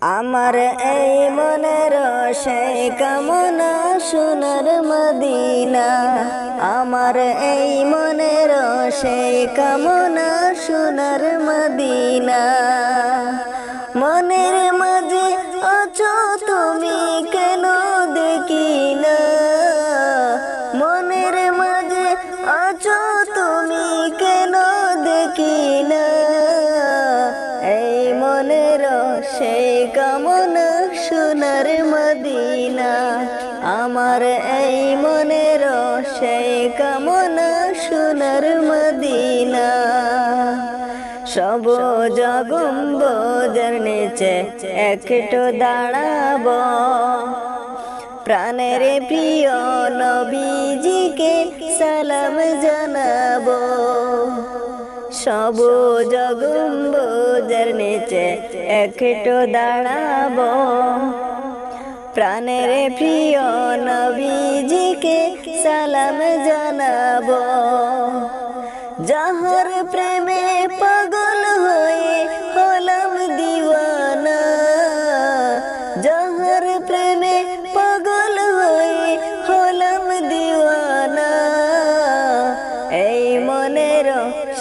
আমার এই মনের সেই কামনা সোনার মদিনা। আমার এই মনের সেই কামনা সোনার মদিনা। সব জগম্বদের নিচে একটু দাঁড়াবো। প্রাণের প্রিয় নবীজিকে সালাম জানাব। সব জগম্বুজের নিচে একটু দাঁড়াবো। প্রাণের প্রিয় নবীজিকে সালাম জানাব।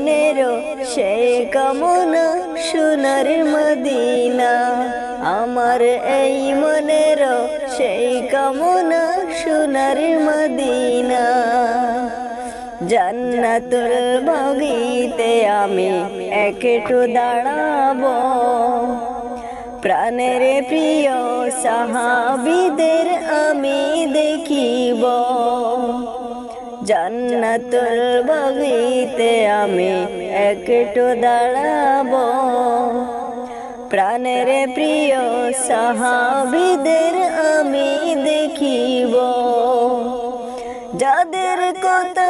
এই মনের সেই কামনা সোনার মদিনা। আমার এই মনের সেই কামনা সোনার মদিনা। জান্নাতুল বাগিতে আমি একটু দাঁড়াবো। প্রাণের প্রিয় সাহাবিদের আমি দেখিব। জান্নাতুল বাগিতে আমি একটু দাঁড়াবো। প্রাণের প্রিয় সাহাবিদের আমি দেখিব। যাদের কথা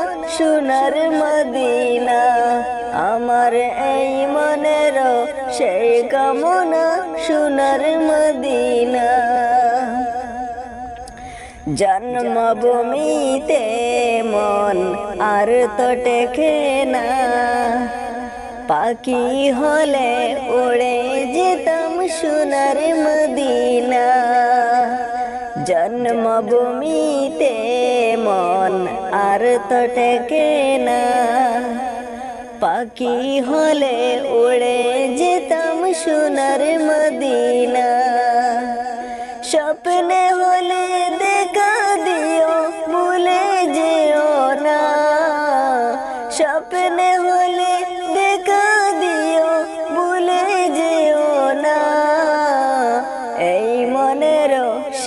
সোনার মদিনা, আমার এই মনের সেই কামনা সোনার মদিনা। জন্মভূমিতে মন আর তো টেকে না, পাখি হলে ওড়ে যেতাম সোনার মদিনা। জন্মভূমিতে মন আর তো টেকে না। পাখি হলে উড়ে যেতাম সোনার মদিনা। স্বপ্নে হলে দেখা দিও, ভুলে যেও না। স্বপ্নে